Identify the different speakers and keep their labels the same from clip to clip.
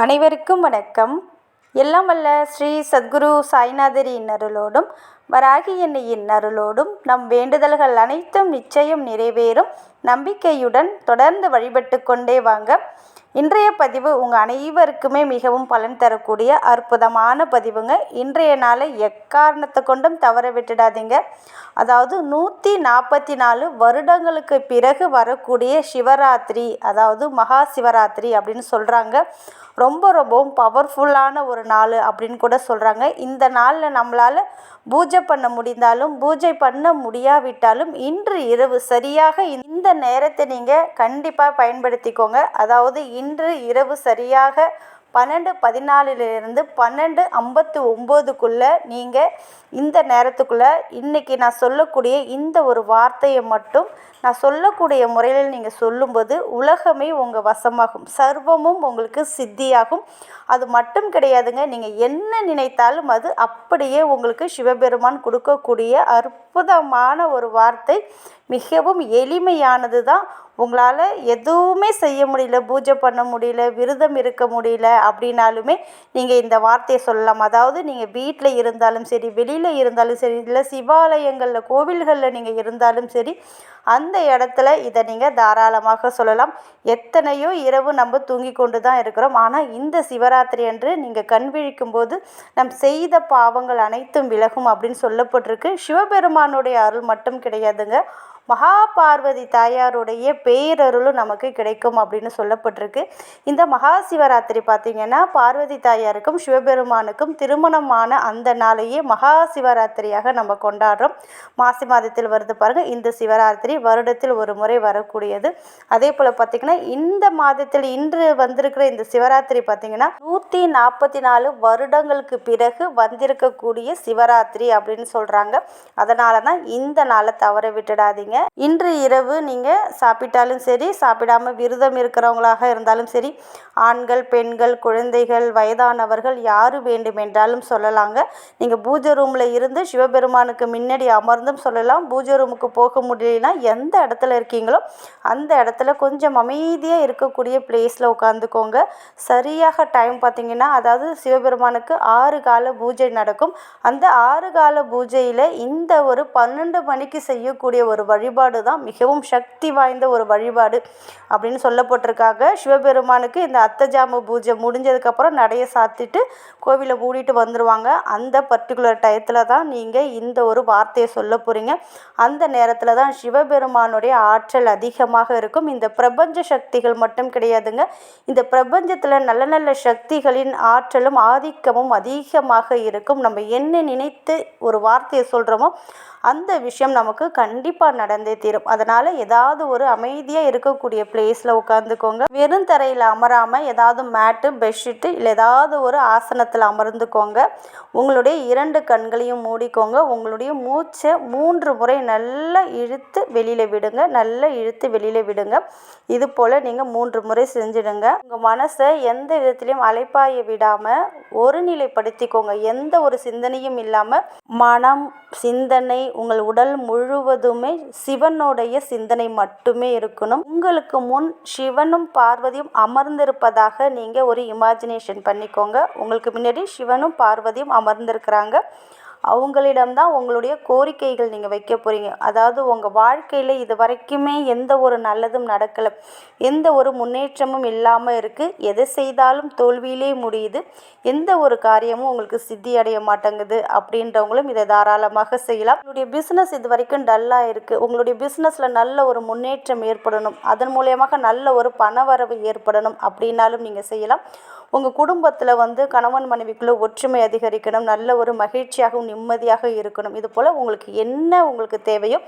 Speaker 1: அனைவருக்கும் வணக்கம். எல்லாம் வல்ல ஸ்ரீ சத்குரு சாய்நாதரின் அருளோடும் வராகி எண்ணெயின் அருளோடும் நம் வேண்டுதல்கள் அனைத்தும் நிச்சயம் நிறைவேறும். நம்பிக்கையுடன் தொடர்ந்து வழிபட்டு கொண்டே வாங்க. இன்றைய பதிவு உங்கள் அனைவருக்குமே மிகவும் பலன் தரக்கூடிய அற்புதமான பதிவுங்க. இன்றைய நாளை எக்காரணத்தை கொண்டும் தவற விட்டுடாதீங்க. அதாவது நூற்றி நாற்பத்தி நாலு வருடங்களுக்கு பிறகு வரக்கூடிய சிவராத்திரி அதாவது மகா சிவராத்திரி அப்படின்னு சொல்கிறாங்க ரொம்ப ரொம்பவும் பவர்ஃபுல்லான ஒரு நாள் அப்படின்னு கூட சொல்கிறாங்க இந்த நாளில் நம்மளால் பூஜை பண்ண முடிந்தாலும் பூஜை பண்ண முடியாவிட்டாலும் இன்று இரவு சரியாக இந்த நேரத்தை நீங்கள் கண்டிப்பாக பயன்படுத்திக்கோங்க. அதாவது இன்று இரவு சரியாக பன்னெண்டு பதினாலிலிருந்து பன்னெண்டு ஐம்பத்து ஒம்போதுக்குள்ளே நீங்கள் இந்த நேரத்துக்குள்ளே இன்றைக்கி நான் சொல்லக்கூடிய இந்த ஒரு வார்த்தையை மட்டும் நான் சொல்லக்கூடிய முறையில் நீங்கள் சொல்லும்போது உலகமே உங்கள் வசமாகும். சர்வமும் உங்களுக்கு சித்தியாகும். அது மட்டும் கிடையாதுங்க நீங்கள் என்ன நினைத்தாலும் அது அப்படியே உங்களுக்கு சிவபெருமான் கொடுக்கக்கூடிய அற்புதமான ஒரு வார்த்தை. மிகவும் எளிமையானது தான் உங்களால் எதுவுமே செய்ய முடியல பூஜை பண்ண முடியல விரதம் இருக்க முடியல அப்படின்னாலுமே நீங்கள் இந்த வார்த்தையை சொல்லலாம். அதாவது நீங்கள் வீட்டில் இருந்தாலும் சரி வெளியில் இருந்தாலும் சரி இல்லை சிவாலயங்களில் கோவில்களில் நீங்கள் இருந்தாலும் சரி அந்த இடத்துல இதை நீங்கள் தாராளமாக சொல்லலாம். எத்தனையோ இரவு நம்ம தூங்கி கொண்டு தான் இருக்கிறோம். ஆனால் இந்த சிவராத்திரி அன்று நீங்கள் கண் விழிக்கும் போது நம் செய்த பாவங்கள் அனைத்தும் விலகும் அப்படின்னு சொல்லப்பட்டிருக்கு. சிவபெருமானுடைய அருள் மட்டும் கிடையாதுங்க. மகா பார்வதி தாயாருடைய பேரருளும் நமக்கு கிடைக்கும் அப்படின்னு சொல்லப்பட்டிருக்கு. இந்த மகா சிவராத்திரி பார்த்திங்கன்னா பார்வதி தாயாருக்கும் சிவபெருமானுக்கும் திருமணமான அந்த நாளையே மகா சிவராத்திரியாக நம்ம கொண்டாடுறோம். மாசி மாதத்தில் வருது பாருங்கள் இந்த சிவராத்திரி வருடத்தில் ஒரு முறை வரக்கூடியது. அதே போல் பார்த்திங்கன்னா இந்த மாதத்தில் இன்று வந்திருக்கிற இந்த சிவராத்திரி பார்த்திங்கன்னா நூற்றி நாற்பத்தி நாலு வருடங்களுக்கு பிறகு வந்திருக்கக்கூடிய சிவராத்திரி அப்படின்னு சொல்கிறாங்க அதனால தான் இந்த நாளை தவற விட்டுடாதீங்க. இன்று இரவு நீங்கள் சாப்பிட்டாலும் சரி சாப்பிடாமல் விரதம் இருக்கிறவங்களாக இருந்தாலும் சரி ஆண்கள் பெண்கள் குழந்தைகள் வயதானவர்கள் யார் வேண்டுமென்றாலும் சொல்லலாங்க. நீங்கள் பூஜை ரூமில் இருந்து சிவபெருமானுக்கு முன்னாடி அமர்ந்தும் சொல்லலாம். பூஜை ரூமுக்கு போக முடியலனா எந்த இடத்துல இருக்கீங்களோ அந்த இடத்துல கொஞ்சம் அமைதியாக இருக்கக்கூடிய பிளேஸில் உட்காந்துக்கோங்க. சரியாக டைம் பார்த்தீங்கன்னா அதாவது சிவபெருமானுக்கு ஆறு கால பூஜை நடக்கும். அந்த ஆறு கால பூஜையில் இந்த ஒரு பன்னெண்டு மணிக்கு செய்யக்கூடிய ஒரு வழிபாடு தான் மிகவும் சக்தி வாய்ந்த ஒரு வழிபாடு அப்படின்னு சொல்லப்பட்டிருக்காங்க. சிவபெருமானுக்கு இந்த அத்தஜாம பூஜை முடிஞ்சதுக்கப்புறம் நடைய சாத்திட்டு கோவிலை மூடிட்டு வந்துடுவாங்க அந்த பர்டிகுலர் டயத்தில் தான் நீங்கள் இந்த ஒரு வார்த்தையை சொல்ல போகிறீங்க அந்த நேரத்தில் தான் சிவபெருமானுடைய ஆற்றல் அதிகமாக இருக்கும். இந்த பிரபஞ்ச சக்திகள் மட்டும் கிடையாதுங்க. இந்த பிரபஞ்சத்தில் நல்ல நல்ல சக்திகளின் ஆற்றலும் ஆதிக்கமும் அதிகமாக இருக்கும். நம்ம என்ன நினைத்து ஒரு வார்த்தையை சொல்கிறோமோ அந்த விஷயம் நமக்கு கண்டிப்பாக நடந்தே தீரும். அதனால் ஏதாவது ஒரு அமைதியாக இருக்கக்கூடிய பிளேஸில் உட்காந்துக்கோங்க வெறும் தரையில் அமராமல் ஏதாவது மேட்டு பெட்ஷீட்டு இல்லை ஏதாவது ஒரு ஆசனத்தில் அமர்ந்துக்கோங்க. உங்களுடைய இரண்டு கண்களையும் மூடிக்கோங்க. உங்களுடைய மூச்சை மூன்று முறை நல்லா இழுத்து வெளியில் விடுங்க. நல்லா இழுத்து வெளியில் விடுங்க. இது போல் நீங்கள் மூன்று முறை செஞ்சிடுங்க. உங்கள் மனசை எந்த விதத்துலையும் அலைப்பாய விடாமல் ஒருநிலைப்படுத்திக்கோங்க. எந்த ஒரு சிந்தனையும் இல்லாமல் மனம் சிந்தனை உங்கள் உடல் முழுவதுமே சிவனுடைய சிந்தனை மட்டுமே இருக்கும் இருக்கணும் உங்களுக்கு முன் சிவனும் பார்வதியும் அமர்ந்திருப்பதாக நீங்கள் ஒரு இமேஜினேஷன் பண்ணிக்கோங்க. உங்களுக்கு முன்னாடி சிவனும் பார்வதியும் அமர்ந்திருக்கிறாங்க. அவங்களிடம் தான் உங்களுடைய கோரிக்கைகள் நீங்கள் வைக்க போகிறீங்க அதாவது உங்கள் வாழ்க்கையில் இது வரைக்குமே எந்த ஒரு நல்லதும் நடக்கலை. எந்த ஒரு முன்னேற்றமும் இல்லாமல் இருக்குது எதை செய்தாலும் தோல்வியிலே முடியுது. எந்த ஒரு காரியமும் உங்களுக்கு சித்தி அடைய மாட்டேங்குது அப்படின்றவங்களும் இதை தாராளமாக செய்யலாம். உங்களுடைய பிஸ்னஸ் இது வரைக்கும் டல்லாக இருக்குது உங்களுடைய பிஸ்னஸில் நல்ல ஒரு முன்னேற்றம் ஏற்படணும். அதன் மூலியமாக நல்ல ஒரு பணவரவு ஏற்படணும் அப்படின்னாலும் நீங்கள் செய்யலாம். உங்கள் குடும்பத்தில் வந்து கணவன் மனைவிக்குள்ளே ஒற்றுமை அதிகரிக்கணும் நல்ல ஒரு மகிழ்ச்சியாகவும் நிம்மதியாக இருக்கணும். இது போல் உங்களுக்கு என்ன உங்களுக்கு தேவையோ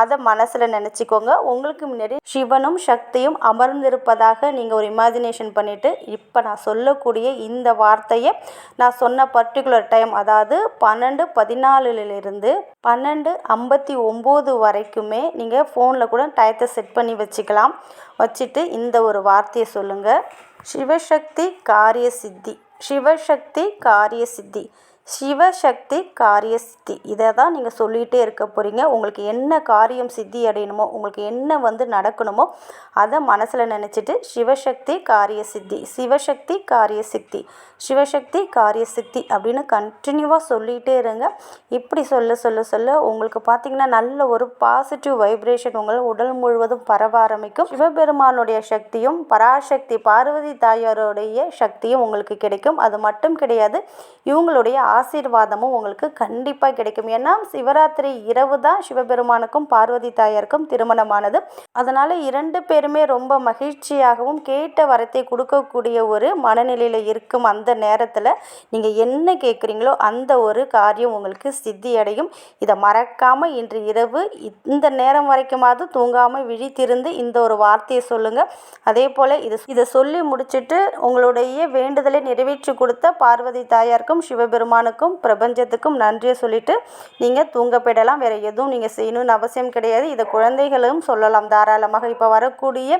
Speaker 1: அதை மனசில் நினச்சிக்கோங்க. உங்களுக்கு முன்னாடி சிவனும் சக்தியும் அமர்ந்திருப்பதாக நீங்கள் ஒரு இமேஜினேஷன் பண்ணிவிட்டு இப்போ நான் சொல்லக்கூடிய இந்த வார்த்தையை நான் சொன்ன பர்டிகுலர் டைம் அதாவது பன்னெண்டு பதினாலுலேருந்து பன்னெண்டு ஐம்பத்தி ஒம்பது வரைக்குமே நீங்கள் ஃபோனில் கூட டயத்தை செட் பண்ணி வச்சுக்கலாம். வச்சுட்டு இந்த ஒரு வார்த்தையை சொல்லுங்கள் சிவசக்தி காரிய சித்தி சிவசக்தி காரிய சித்தி சிவசக்தி காரிய சித்தி. இதை தான் நீங்கள் சொல்லிகிட்டே இருக்க போகிறீங்க உங்களுக்கு என்ன காரியம் சித்தி அடையணுமோ உங்களுக்கு என்ன வந்து நடக்கணுமோ அதை மனசில் நினச்சிட்டு சிவசக்தி காரிய சித்தி சிவசக்தி காரிய சித்தி சிவசக்தி காரிய சித்தி அப்படின்னு கண்டினியூவாக சொல்லிகிட்டே இருங்க. இப்படி சொல்ல சொல்ல சொல்ல உங்களுக்கு பார்த்திங்கன்னா நல்ல ஒரு பாசிட்டிவ் வைப்ரேஷன் உங்கள் உடல் முழுவதும் பரவ ஆரம்பிக்கும். சிவபெருமானுடைய சக்தியும் பராசக்தி பார்வதி தாயாருடைய சக்தியும் உங்களுக்கு கிடைக்கும். அது மட்டும் கிடையாது இவங்களுடைய ஆசீர்வாதமும் உங்களுக்கு கண்டிப்பாக கிடைக்கும். ஏன்னா சிவராத்திரி இரவு தான் சிவபெருமானுக்கும் பார்வதி தாயாருக்கும் திருமணமானது. அதனால் இரண்டு பேருமே ரொம்ப மகிழ்ச்சியாகவும் கேட்ட வரத்தை கொடுக்கக்கூடிய ஒரு மனநிலையில் இருக்கும் அந்த நேரத்தில் நீங்கள் என்ன கேட்குறீங்களோ அந்த ஒரு காரியம் உங்களுக்கு சித்தி அடையும் இதை மறக்காமல் இன்று இரவு இந்த நேரம் வரைக்குமாவது தூங்காமல் விழித்திருந்து இந்த ஒரு வார்த்தையை சொல்லுங்கள் அதே போல் இது இதை சொல்லி முடிச்சுட்டு உங்களுடைய வேண்டுதலை நிறைவேற்றி கொடுத்த பார்வதி தாயாருக்கும் சிவபெருமானுக்கும் பிரபஞ்சத்துக்கும் நன்றியை சொல்லிவிட்டு நீங்கள் தூங்க போயிடலாம். வேறு எதுவும் நீங்கள் செய்யணும்னு அவசியம் கிடையாது. இதை குழந்தைகளும் சொல்லலாம். தாராளமாக இப்போ வரக்கூடிய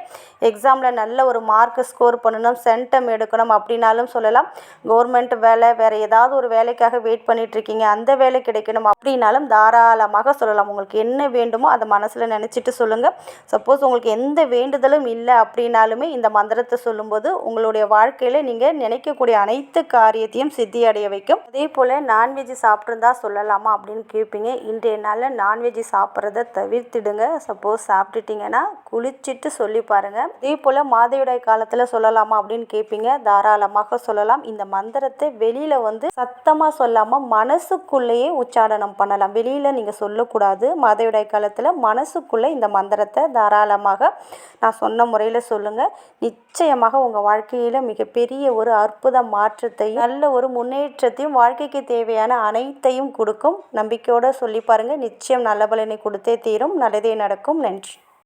Speaker 1: எக்ஸாமில் நல்ல ஒரு மார்க் ஸ்கோர் பண்ணணும் சென்டம் எடுக்கணும் அப்படின்னாலும் சொல்லலாம். கவர்மெண்ட் வேலை வேறு ஏதாவது ஒரு வேலைக்காக வெயிட் பண்ணிகிட்ருக்கீங்க அந்த வேலை கிடைக்கணும் அப்படின்னாலும் தாராளமாக சொல்லலாம். உங்களுக்கு என்ன வேண்டுமோ அதை மனசில் நினச்சிட்டு சொல்லுங்கள் சப்போஸ் உங்களுக்கு எந்த வேண்டுதலும் இல்லை அப்படின்னாலுமே இந்த மந்திரத்தை சொல்லும்போது உங்களுடைய வாழ்க்கையில் நீங்கள் நினைக்கக்கூடிய அனைத்து காரியத்தையும் சித்தி அடைய வைக்கும். அதே போல் நான்வெஜ் சாப்பிட்ருந்தா சொல்லலாமா அப்படின்னு கேட்பீங்க இன்றைய நாளில் நான்வெஜ் சாப்பிட்றத தவிர்த்திடுங்க. சப்போஸ் சாப்பிட்டுட்டிங்கன்னா குளிச்சுட்டு சொல்லி பாருங்கள் இதே போல் மாதவிடாய் காலத்தில் சொல்லலாமா அப்படின்னு கேட்பீங்க தாராளமாக சொல்லலாம். இந்த மந்திரத்தை வெளியில் வந்து சத்தமாக சொல்லாமல் மனசுக்குள்ளேயே உச்சாடனம் பண்ணலாம். வெளியில் நீங்கள் சொல்லக்கூடாது. மாதவிடாய் காலத்தில் மனசுக்குள்ளே இந்த மந்திரத்தை தாராளமாக நான் சொன்ன முறையில் சொல்லுங்கள் நிச்சயமாக உங்கள் வாழ்க்கையில் மிகப்பெரிய ஒரு அற்புத மாற்றத்தையும் நல்ல ஒரு முன்னேற்றத்தையும் வாழ்க்கை வாழ்க்கைக்கு தேவையான அனைத்தையும் கொடுக்கும். நம்பிக்கையோடு சொல்லி பாருங்கள் நிச்சயம் நல்ல பலனை கொடுத்தே தீரும். நல்லதே நடக்கும். நன்றி.